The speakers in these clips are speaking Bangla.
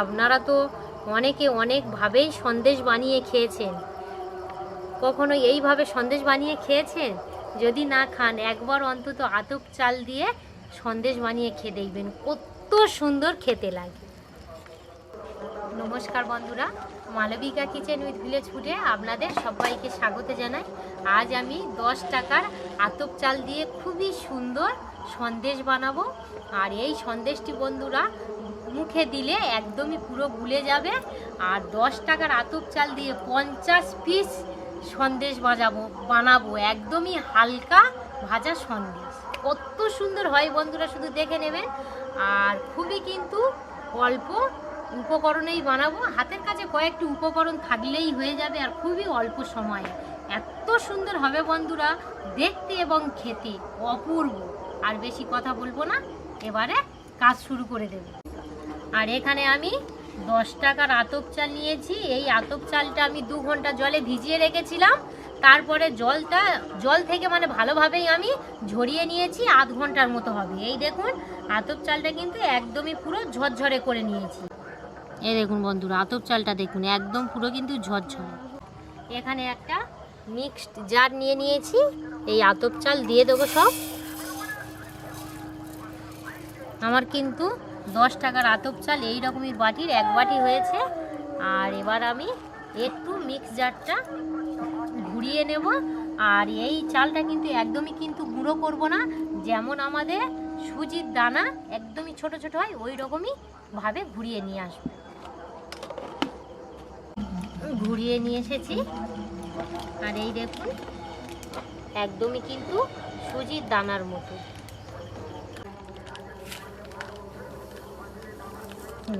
আপনারা তো অনেকে অনেকভাবেই সন্দেশ বানিয়ে খেয়েছেন। কখনো এইভাবে সন্দেশ বানিয়ে খেয়েছেন? যদি না খান, একবার অন্তত আতপ চাল দিয়ে সন্দেশ বানিয়ে খেয়ে দেখবেন, কত সুন্দর খেতে লাগে। নমস্কার বন্ধুরা, মালবিকা কিচেন উইথ ভিলেজ ফুডে আপনাদের সবাইকে স্বাগত জানাই। আজ আমি দশ টাকার আতপ চাল দিয়ে খুবই সুন্দর সন্দেশ বানাবো। আর এই সন্দেশটি বন্ধুরা মুখে দিলে একদমই পুরো গুলে যাবে। আর দশ টাকার আতপ চাল দিয়ে পঞ্চাশ পিস সন্দেশ বাজাবো, বানাবো। একদমই হালকা ভাজা সন্দেশ। কত সুন্দর হয় বন্ধুরা, শুধু দেখে নেবেন। আর খুবই কিন্তু অল্প উপকরণেই বানাবো। হাতের কাছে কয়েকটি উপকরণ থাকলেই হয়ে যাবে, আর খুবই অল্প সময়ে। এত সুন্দর হবে বন্ধুরা, দেখতে এবং খেতে অপূর্ব। আর বেশি কথা বলব না, এবারে কাজ শুরু করে দেব। আর এখানে আমি দশ টাকার আতপ চাল নিয়েছি। এই আতপ চালটা আমি দু ঘণ্টা জলে ভিজিয়ে রেখেছিলাম। তারপরে জলটা, জল থেকে মানে ভালোভাবেই আমি ঝরিয়ে নিয়েছি, আধ ঘণ্টার মতো হবে। এই দেখুন, আতপ চালটা কিন্তু একদমই পুরো ঝরঝরে করে নিয়েছি। এই দেখুন বন্ধুরা, আতপ চালটা দেখুন, একদম পুরো কিন্তু ঝরঝরে। এখানে একটা মিক্সড জার নিয়ে নিয়েছি। এই আতপ চাল দিয়ে দেবো সব। আমার কিন্তু দশ টাকার আতপ চাল এই রকমই বাটির, এক বাটি হয়েছে। আর এবার আমি একটু মিক্স জারটা ঘুরিয়ে নেব। আর এই চালটা কিন্তু একদমই কিন্তু গুঁড়ো করব না, যেমন আমাদের সুজির দানা একদমই ছোট ছোট হয়, ওই রকমই ভাবে ঘুরিয়ে নিয়ে আসব। ঘুরিয়ে নিয়ে এসেছি। আর এই দেখুন, একদমই কিন্তু সুজির দানার মতো।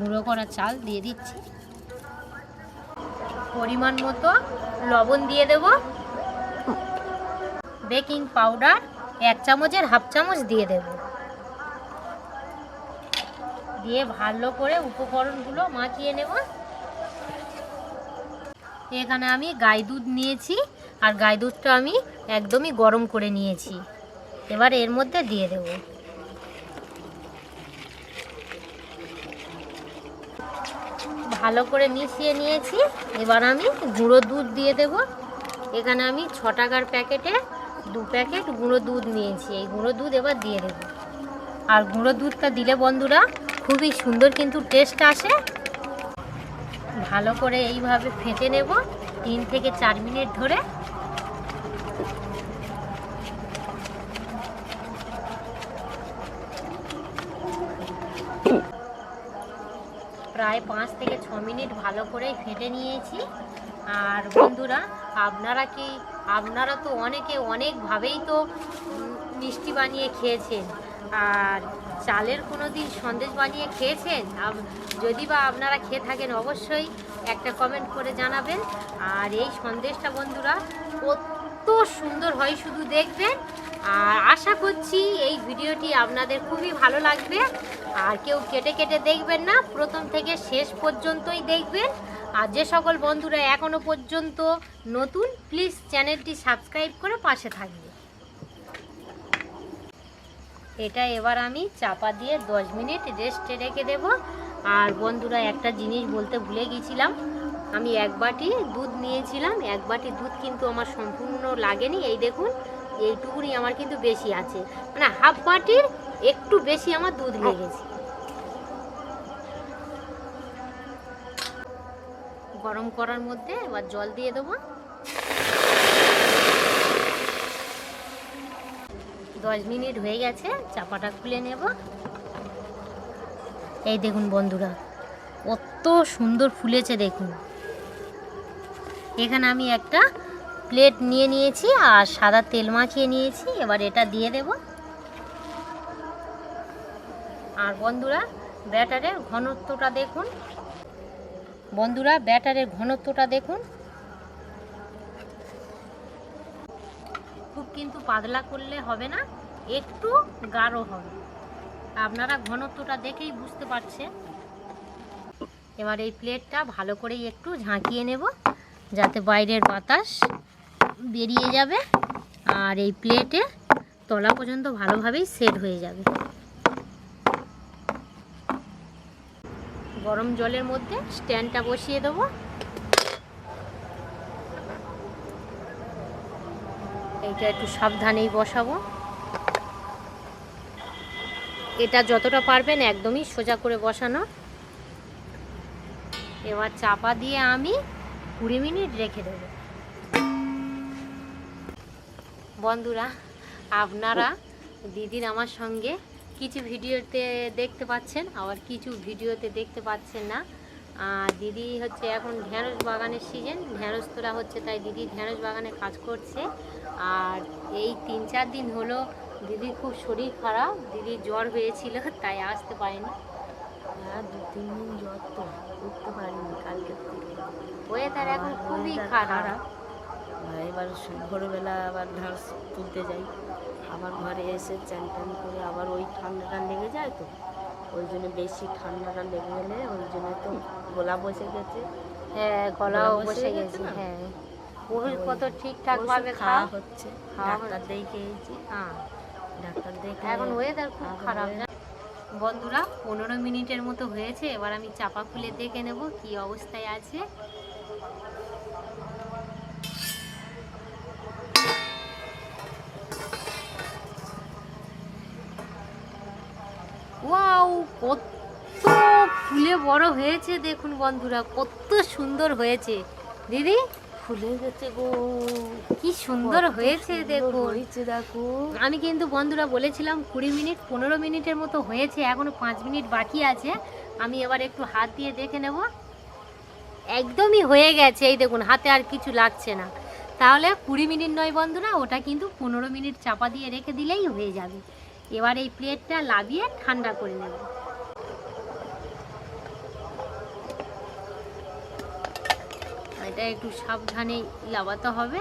গুঁড়ো করা চাল দিয়ে দিচ্ছি। পরিমাণ মতো লবণ দিয়ে দেব। বেকিং পাউডার এক চামচের হাফ চামচ দিয়ে দেব। দিয়ে ভালো করে উপকরণগুলো মাখিয়ে নেব। এখানে আমি গাই দুধ নিয়েছি আর গাই দুধটা আমি একদমই গরম করে নিয়েছি। এবার এর মধ্যে দিয়ে দেব। ভালো করে মিশিয়ে নিয়েছি। এবার আমি গুঁড়ো দুধ দিয়ে দেব। এখানে আমি ছ টাকার প্যাকেটে দু প্যাকেট গুঁড়ো দুধ নিয়েছি। এই গুঁড়ো দুধ এবার দিয়ে দেব। আর গুঁড়ো দুধটা দিলে বন্ধুরা খুবই সুন্দর কিন্তু টেস্ট আসে। ভালো করে এইভাবে ফেটে নেব তিন থেকে চার মিনিট ধরে। প্রায় পাঁচ থেকে ছ মিনিট ভালো করে ফেটে নিয়েছি। আর বন্ধুরা, আপনারা কি, আপনারা তো অনেকে অনেকভাবেই তো মিষ্টি বানিয়ে খেয়েছেন। আর চালের কোনো দিন সন্দেশ বানিয়ে খেয়েছেন? যদি বা আপনারা খেয়ে থাকেন অবশ্যই একটা কমেন্ট করে জানাবেন। আর এই সন্দেশটা বন্ধুরা কত সুন্দর হয় শুধু দেখবেন। আর আশা করছি এই ভিডিওটি আপনাদের খুবই ভালো লাগবে। আর কেউ কেটে কেটে দেখবেন না, প্রথম থেকে শেষ পর্যন্তই দেখবেন। আর যে সকল বন্ধুরা এখনও পর্যন্ত নতুন প্লিজ চ্যানেলটি সাবস্ক্রাইব করে পাশে থাকবে। এটা এবার আমি চাপা দিয়ে দশ মিনিট রেস্টে রেখে দেব। আর বন্ধুরা, একটা জিনিস বলতে ভুলে গেছিলাম। আমি এক বাটি দুধ নিয়েছিলাম। এক বাটি দুধ কিন্তু আমার সম্পূর্ণ লাগেনি। এই দেখুন, এইটুকুনি আমার কিন্তু বেশি আছে। মানে হাফ বাটির একটু বেশি আমার দুধ লেগেছে। গরম করার মধ্যে এবার জল দিয়ে দেবো। দশ মিনিট হয়ে গেছে, চাপাটা খুলে নেব। এই দেখুন বন্ধুরা, কত সুন্দর ফুলেছে দেখুন। এখানে আমি একটা প্লেট নিয়ে নিয়েছি আর সাদা তেল মাখিয়ে নিয়েছি, এবার এটা দিয়ে দেব। আর বন্ধুরা, ব্যাটারের ঘনত্বটা দেখুন। বন্ধুরা, ব্যাটারের ঘনত্বটা দেখুন। খুব কিন্তু পাতলা করলে হবে না, একটু গাঢ় হবে। আপনারা ঘনত্বটা দেখেই বুঝতে পারছেন। এবার এই প্লেটটা ভালো করেই একটু ঝাঁকিয়ে নেব, যাতে বাইরের বাতাস বেরিয়ে যাবে, আর এই প্লেটে তলা পর্যন্ত ভালোভাবেই সেট হয়ে যাবে। গরম জলের মধ্যে স্ট্যান্ডটা বসিয়ে দেবো। এইটা একটু সাবধানেই বসাবো। এটা যতটা পারবেন একদমই সোজা করে বসানো। এবার চাপা দিয়ে আমি কুড়ি মিনিট রেখে দেব। বন্ধুরা, আপনারা, দিদির আমার সঙ্গে কিছু ভিডিওতে দেখতে পাচ্ছেন আবার কিছু ভিডিওতে দেখতে পাচ্ছেন না। আর দিদি হচ্ছে এখন ঢ্যাঁড়স বাগানের সিজন ঢ্যাঁড়স তোলা হচ্ছে তাই দিদি ঢ্যাঁড়স বাগানে কাজ করছে। আর এই তিন চার দিন হলো দিদির খুব শরীর খারাপ দিদির জ্বর হয়েছিল তাই আসতে পারেনি। হ্যাঁ দু তিন দিন জ্বর তো উঠতে পারিনি কালকে ওয়েদার এখন খুবই খারাপ। আর এবার ভোরবেলা আবার ঢাস তুলতে যাই। আবার ঘরে এসে চান টান করে আবার ওই ঠান্ডাটা লেগে যায় তো? ওই জন্য বেশি ঠান্ডাটা লেগে গেলে ওই জন্য তো গোলা বসে গেছে। হ্যাঁ গলাও গলা বসে গেছে হ্যাঁ। ওষুধ কত ঠিকঠাক ভাবে খাওয়া হচ্ছে খাওয়া ডাক্তার। দেখিয়েছি। হ্যাঁ। ডাক্তার দেখে এখন ওয়েদার খুব খারাপ। না বন্ধুরা পনেরো মিনিটের মতো হয়েছে এবার আমি চাপা খুলে দেখে নেব কি অবস্থায় আছে। ফুলে বড় হয়েছে দেখুন বন্ধুরা কত সুন্দর হয়েছে। দিদি ফুলে গেছে গো। কি সুন্দর হয়েছে দেখুন। হয়েছে দেখো। আমি কিন্তু বন্ধুরা বলেছিলাম কুড়ি মিনিট পনেরো মিনিটের মতো হয়েছে এখনও পাঁচ মিনিট বাকি আছে। আমি এবার একটু হাত দিয়ে দেখে নেব। একদমই হয়ে গেছে এই দেখুন হাতে আর কিছু লাগছে না। তাহলে কুড়ি মিনিট নয় বন্ধুরা ওটা কিন্তু পনেরো মিনিট চাপা দিয়ে রেখে দিলেই হয়ে যাবে। এবার এই প্লেটটা লাভিয়ে ঠান্ডা করে নেব। এটা একটু সাবধানে লাগাতে হবে।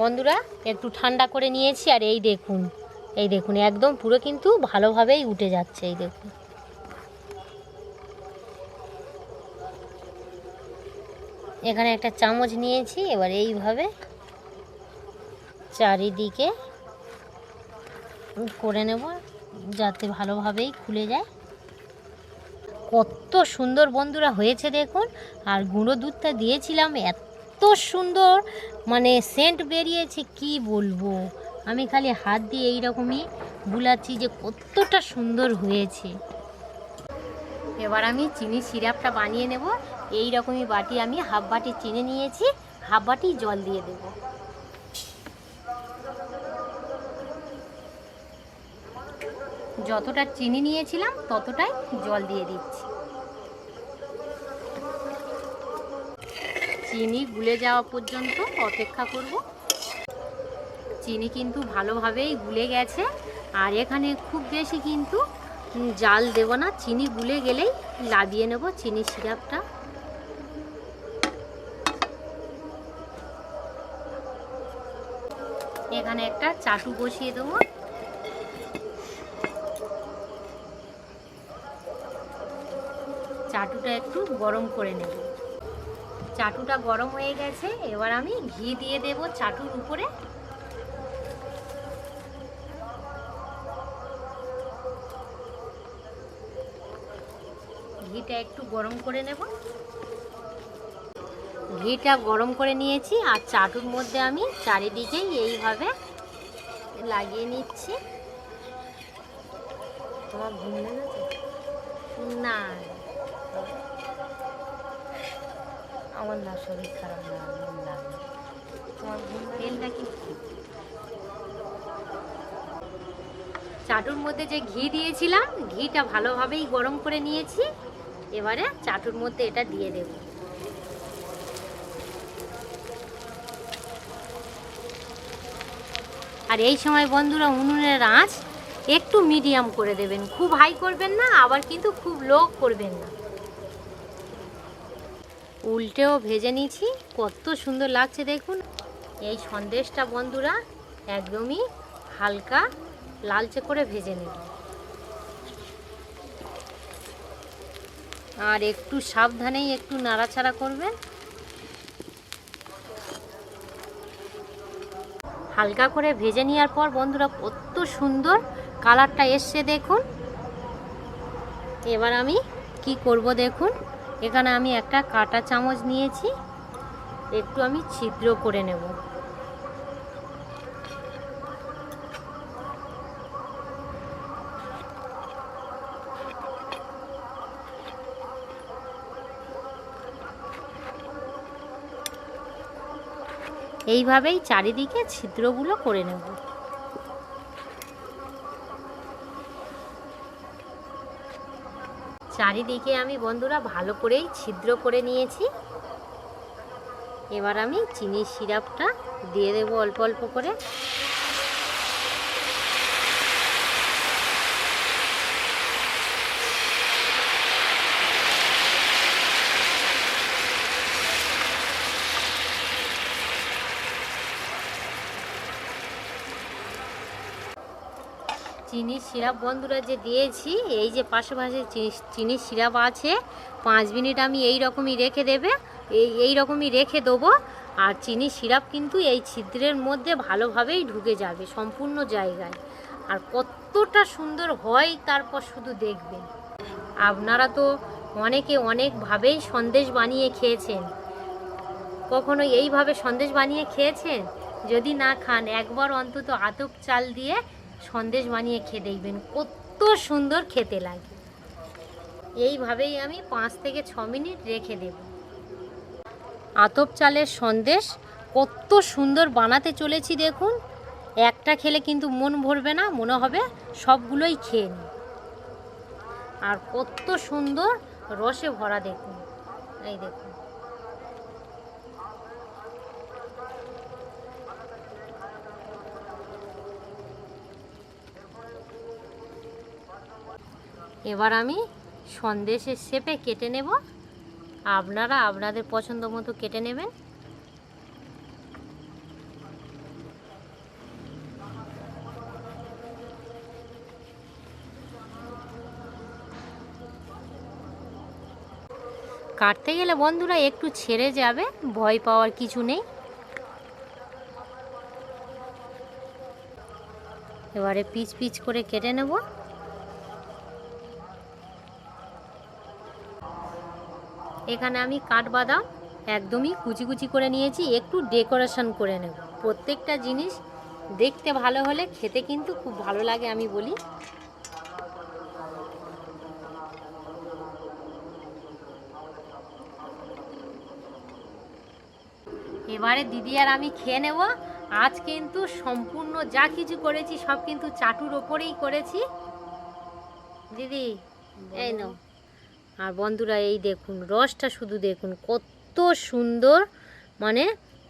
বন্ধুরা, একটু ঠান্ডা করে নিয়েছি আর এই দেখুন এই দেখুন, একদম পুরো কিন্তু ভালোভাবেই উঠে যাচ্ছে, এই দেখুন। এখানে একটা চামচ নিয়েছি, এবার এইভাবে চারিদিকে করে নেব। যাতে ভালোভাবেই খুলে যায়। কত সুন্দর বন্ধুরা হয়েছে দেখুন। আর গুঁড়ো দুধটা দিয়েছিলাম, এত সুন্দর। মানে সেন্ট বেরিয়েছে, কি বলব? আমি খালি হাত দিয়ে এইরকমই বুলাচ্ছি যে কতটা সুন্দর হয়েছে। এবার আমি চিনি সিরাপটা বানিয়ে নেব। এই রকমই বাটি আমি হাফ বাটি চিনি নিয়েছি, হাফ বাটি জল দিয়ে দেব। যতটা চিনি নিয়েছিলাম, ততটাই জল দিয়ে দিচ্ছি। চিনি গুলে যাওয়া পর্যন্ত অপেক্ষা করব। চিনি কিন্তু ভালোভাবেই গুলে গেছে, আর এখানে খুব বেশি কিন্তু জাল দেব না। চিনি গুলে গেলেই লাবিয়ে নেব চিনি সিরাপটা। এখানে একটা চাটু বসিয়ে দেবো। চাটুটা একটু গরম করে নেব। চাটুটা গরম হয়ে গেছে এবার আমি ঘি দিয়ে দেব চাটুর উপরে। ঘিটা একটু গরম করে নেব। ঘিটা গরম করে নিয়েছি আর চাটুর মধ্যে আমি চারিদিকেই এইভাবে লাগিয়ে নিচ্ছি। তোমার ঘুম না। আমার না শরীর খারাপ না, ঘুম চাটুর মধ্যে যে ঘি দিয়েছিলাম, ঘিটা ভালোভাবেই গরম করে নিয়েছি। এবারে চাটুর মধ্যে এটা দিয়ে দেব। আর এই সময় বন্ধুরা, উনুনের আঁচ একটু মিডিয়াম করে দেবেন। খুব হাই করবেন না, আবার কিন্তু খুব লো করবেন না। উল্টেও ভেজে নিয়েছি। কত সুন্দর লাগছে দেখুন। এই সন্দেশটা বন্ধুরা একদমই হালকা লালচে করে ভেজে নেব। আর একটু সাবধানেই একটু নাড়াচাড়া করবেন। হালকা করে ভেজে নেওয়ার পর বন্ধুরা কত সুন্দর কালারটা এসছে দেখুন। এবার আমি কি করব দেখুন। এখানে আমি একটা কাটা চামচ নিয়েছি, একটু আমি ছিদ্র করে নেব। এইভাবেই চারিদিকে ছিদ্রগুলো করে নেব। চারিদিকে আমি বন্ধুরা ভালো করেই ছিদ্র করে নিয়েছি। এবার আমি চিনির সিরাপটা দিয়ে দেবো অল্প অল্প করে। চিনির সিরাপ বন্ধুরা যে দিয়েছি, এই যে পাশে পাশে চিনির সিরাপ আছে, পাঁচ মিনিট আমি এই রকমই রেখে দেবে, এই এই রকমই রেখে দেবো। আর চিনি সিরাপ কিন্তু এই ছিদ্রের মধ্যে ভালোভাবেই ঢুকে যাবে, সম্পূর্ণ জায়গায়। আর কতটা সুন্দর হয়, তারপর শুধু দেখবেন। আপনারা তো অনেকে অনেকভাবেই সন্দেশ বানিয়ে খেয়েছেন। কখনো এইভাবে সন্দেশ বানিয়ে খেয়েছেন? যদি না খান, একবার অন্তত আতপ চাল দিয়ে সন্দেশ বানিয়ে খেয়ে দেখবেন, কত সুন্দর খেতে লাগে। এইভাবেই আমি পাঁচ থেকে ছ মিনিট রেখে দেব। আতপ চালের সন্দেশ কত সুন্দর বানাতে চলেছি দেখুন। একটা খেলে কিন্তু মন ভরবে না, মনে হবে সবগুলোই খেয়ে নিই। আর কত সুন্দর রসে ভরা দেখুন। এই দেখুন। এবার আমি সন্দেশের শেপে কেটে নেব। আপনারা আপনাদের পছন্দ মতো কেটে নেবেন। কাটতে গেলে বন্ধুরা একটু ছেড়ে যাবে, ভয় পাওয়ার কিছু নেই। এবারে পিচ পিচ করে কেটে নেব। এখানে আমি কাঠবাদাম একদমই কুচি কুচি করে নিয়েছি, একটু ডেকোরেশন করে নেব। প্রত্যেকটা জিনিস দেখতে ভালো হলে খেতে কিন্তু খুব ভালো লাগে আমি বলি। এবারে দিদি আর আমি খেয়ে নেব। আজ কিন্তু সম্পূর্ণ যা কিছু করেছি সব কিন্তু চাটুর ওপরেই করেছি। দিদি, এই নাও। আর বন্ধুরা, এই দেখুন, রসটা শুধু দেখুন, কত সুন্দর মানে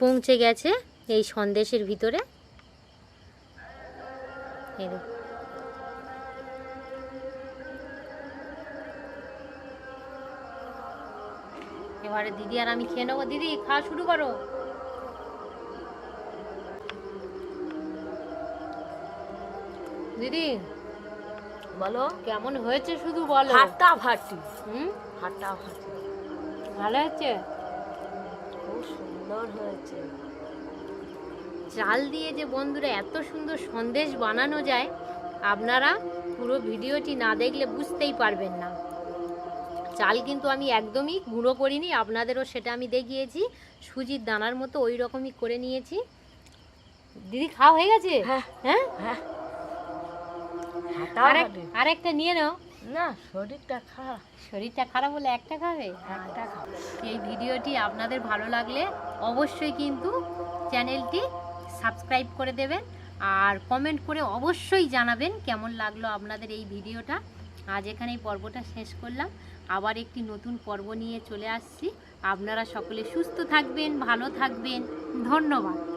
পৌঁছে গেছে এই সন্দেশের ভিতরে। এবারে দিদি আর আমি খেয়ে নেব। দিদি, খাওয়া শুরু করো। দিদি বলো? কেমন হয়েছে শুধু বলো। ফাটাফাটি হুম? ফাটাফাটি ভালো হচ্ছে খুব সুন্দর হয়েছে। চাল দিয়ে যে বন্ধুরা এত সুন্দর সন্দেশ বানানো যায় আপনারা পুরো ভিডিওটি না দেখলে বুঝতেই পারবেন না। চাল কিন্তু আমি একদমই গুঁড়ো করিনি আপনাদেরও সেটা আমি দেখিয়েছি। সুজির দানার মতো ওই রকমই করে নিয়েছি। দিদি খাওয়া হয়ে গেছে? হ্যাঁ। হ্যাঁ? হ্যাঁ। আরেকটা নিয়ে নাও। না শরীরটা খারাপ। শরীরটা খারাপ হলে একটা খাবে? একটা খারাপ এই ভিডিওটি আপনাদের ভালো লাগলে অবশ্যই কিন্তু চ্যানেলটি সাবস্ক্রাইব করে দেবেন আর কমেন্ট করে অবশ্যই জানাবেন কেমন লাগল আপনাদের এই ভিডিওটা। আজ এখানে এই পর্বটা শেষ করলাম। আবার একটি নতুন পর্ব নিয়ে চলে আসছি। আপনারা সকলে সুস্থ থাকবেন ভালো থাকবেন। ধন্যবাদ।